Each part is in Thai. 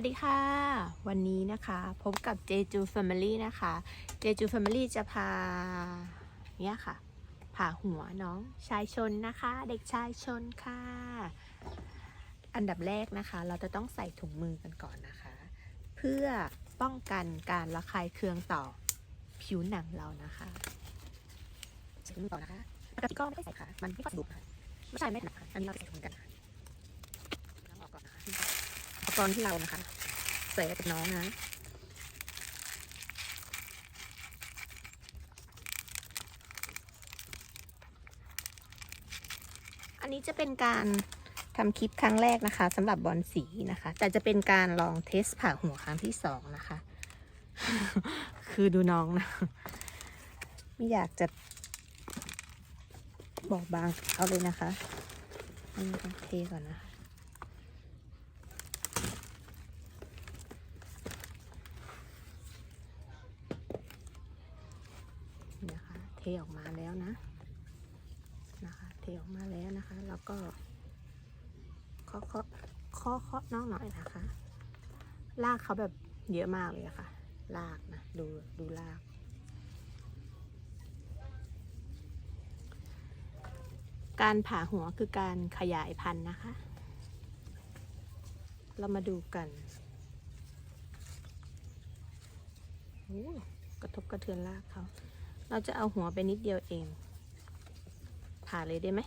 วัสดีค่ะ วันนี้นะคะพบกับเจจู Family นะคะเจจู Family จะพาเนี่ยค่ะผ่าหัวน้องชายชนนะคะ เด็กชายชนค่ะ อันดับแรกนะคะ เราจะต้องใส่ถุงมือกันก่อนนะคะ เพื่อป้องกันการระคายเคืองต่อผิวหนังเรานะคะใส่ถุงมือก่อนนะคะปกติก็ไม่ใส่ค่ะ มันไม่ค่อยสะดวกค่ะไม่ใช่ไม่หนักค่ะอันนี้เราใส่ถุงมือกันค่ะล้างออกก่อนนะคะอุปกรณ์ที่เรานะคะ ใส่กับน้องนะอันนี้จะเป็นการทำคลิปครั้งแรกนะคะสำหรับบอลสีนะคะ แต่จะเป็นการลองเทสผ่าหัวครั้งที่สองนะคะ คือดูน้องนะ ไม่อยากจะบอกบางเขาเลยนะคะอันนี้ต้องเทก่อนนะคะ นี่นะคะเท ออกมาแล้วนะนะคะ เทออกมาแล้วนะคะ แล้วก็เคาะเคาะเคาะเคาะน้องหน่อยนะคะลากเขาแบบเยอะมากเลยะค่ะ ลากนะ ดูดูลาก การผ่าหัวคือการขยายพันธุ์นะคะ เรามาดูกันโอ้กระทบกระเทือนลากเขา เราจะเอาหัวไปนิดเดียวเอง ผ่าเลยได้ไหม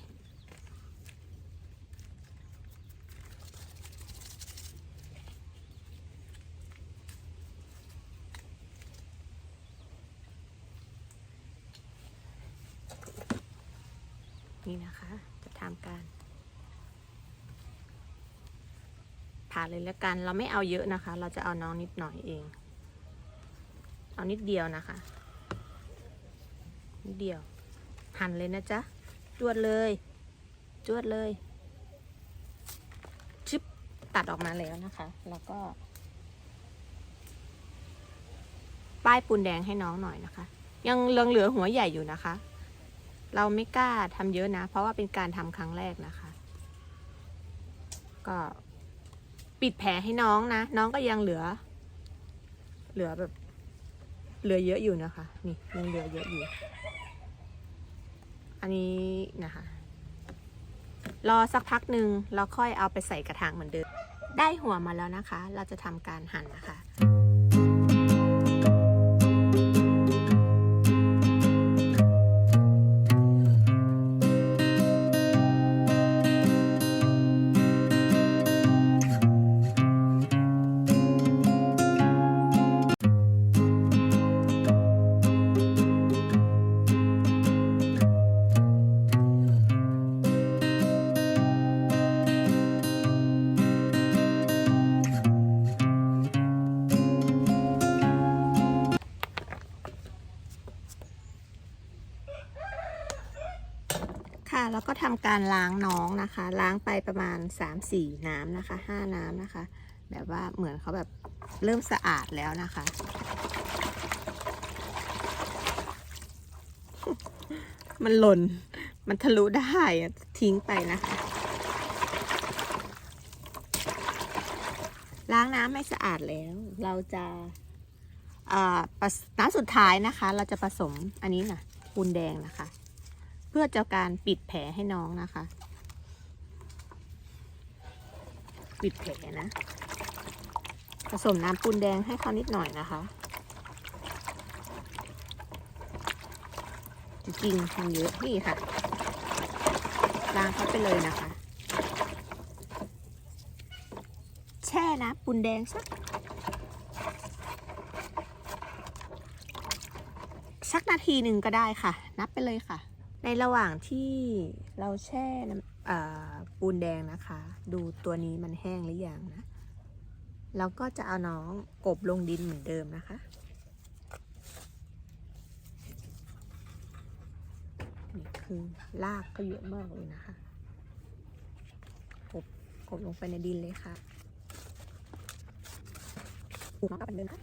นี่นะคะ จะทำการ ผ่าเลยแล้วกัน เราไม่เอาเยอะนะคะ เราจะเอาน้องนิดหน่อยเอง เอานิดเดียวนะคะ นิดเดียว หั่นเลยนะจ๊ะ จวดเลย จวดเลยชึบตัดออกมาแล้วนะคะ แล้วก็ ป้ายปูนแดงให้น้องหน่อยนะคะ ยังเหลืองเหลือหัวใหญ่อยู่นะคะ เราไม่กล้าทำเยอะนะ เพราะว่าเป็นการทำครั้งแรกนะคะ ก็ปิดแผลให้น้องนะ น้องก็ยังเหลือ เหลือแบบ เหลือเยอะอยู่นะคะ นี่ยังเหลือเยอะอยู่ อันนี้นะคะ รอสักพักหนึ่งเราค่อยเอาไปใส่กระถางเหมือนเดิม ได้หัวมาแล้วนะคะ เราจะทำการหั่นนะคะ ก็ทำการล้างน้องนะคะ ล้างไปประมาณ 3-4 น้ำนะคะ5น้ำนะคะ แบบว่าเหมือนเขาแบบเริ่มสะอาดแล้วนะคะ มันหล่น มันทะลุได้อะทิ้งไปนะคะ ล้างน้ำให้สะอาดแล้ว เราจะอ่าน้ำสุดท้ายนะคะ เราจะผสมอันนี้นะปูนแดงนะคะ เพื่อจะการปิดแผลให้น้องนะคะ ปิดแผลนะ ผสมน้ำปูนแดงให้เขานิดหน่อยนะคะ จริงๆทำเยอะนี่ค่ะล้างเขาไปเลยนะคะ แช่น้ำปูนแดงสักสักนาทีหนึ่งก็ได้ค่ะ นับไปเลยค่ะ ในระหว่างที่เราแช่ปูนแดงนะคะ ดูตัวนี้มันแห้งหรือยังนะเราก็จะเอาน้องกบลงดินเหมือนเดิมนะคะ นี่คือรากก็เยอะมากเลยนะคะ กบกบลงไปในดินเลยค่ะปลูกน้องก็เป็นเดิมนะ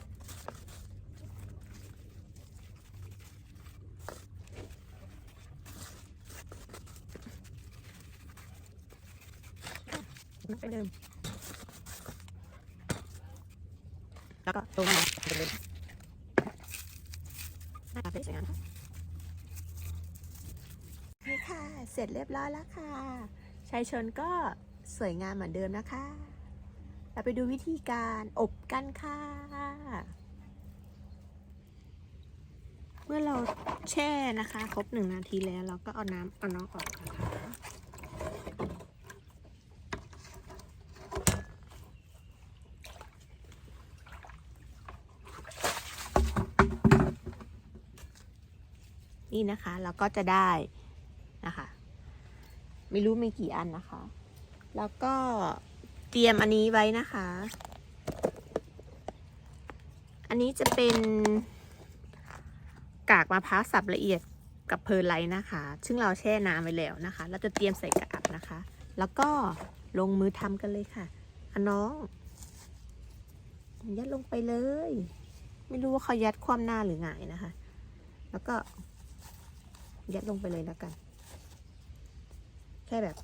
ไปเดิมแล้วก็ตรงมาเลยหน้าตาเป็นสวยงามนี่ค่ะ เสร็จเรียบร้อยแล้วค่ะชายชนก็สวยงามเหมือนเดิมนะคะ เราไปดูวิธีการอบกันค่ะ เมื่อเราแช่นะคะ ครบหนึ่งนาทีแล้ว เราก็เอาน้ำเอาน้องออกนะคะ นี่นะคะเราก็จะได้นะคะ ไม่รู้มีกี่อันนะคะ แล้วก็เตรียมอันนี้ไว้นะคะ อันนี้จะเป็นกากมะพร้าวสับละเอียดกับเพอร์ไลท์นะคะ ซึ่งเราแช่น้ำไว้แล้วนะคะ เราจะเตรียมใส่กากนะคะ แล้วก็ลงมือทำกันเลยค่ะอะน้อง ยัดลงไปเลย ไม่รู้ว่าเขายัดคว่ำหน้าหรือไงนะคะ แล้วก็ ยัดลงไปเลยแล้วกัน แค่แบบ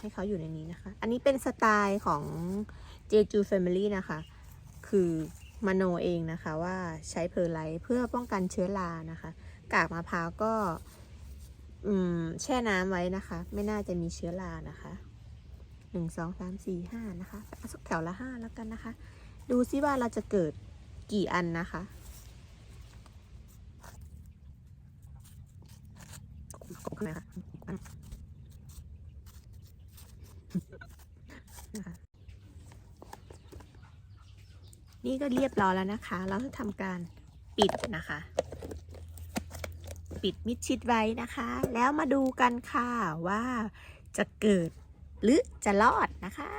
ให้เขาอยู่ในนี้นะคะ อันนี้เป็นสไตล์ของ Jeju Family นะคะ คือมโนเองนะคะว่าใช้เพอร์ไลท์เพื่อป้องกันเชื้อรานะคะ กากมะพร้าวก็แช่น้ำไว้นะคะ ไม่น่าจะมีเชื้อรานะคะหนึ่งสองสามสี่ห้านะคะสักแถวละห้าแล้วกันนะคะ ดูซิว่าเราจะเกิดกี่อันนะคะ นะคะนี่ก็เรียบร้อยแล้วนะคะ เราจะทำการปิดนะคะ ปิดมิดชิดไว้นะคะ แล้วมาดูกันค่ะว่าจะเกิดหรือจะรอดนะคะ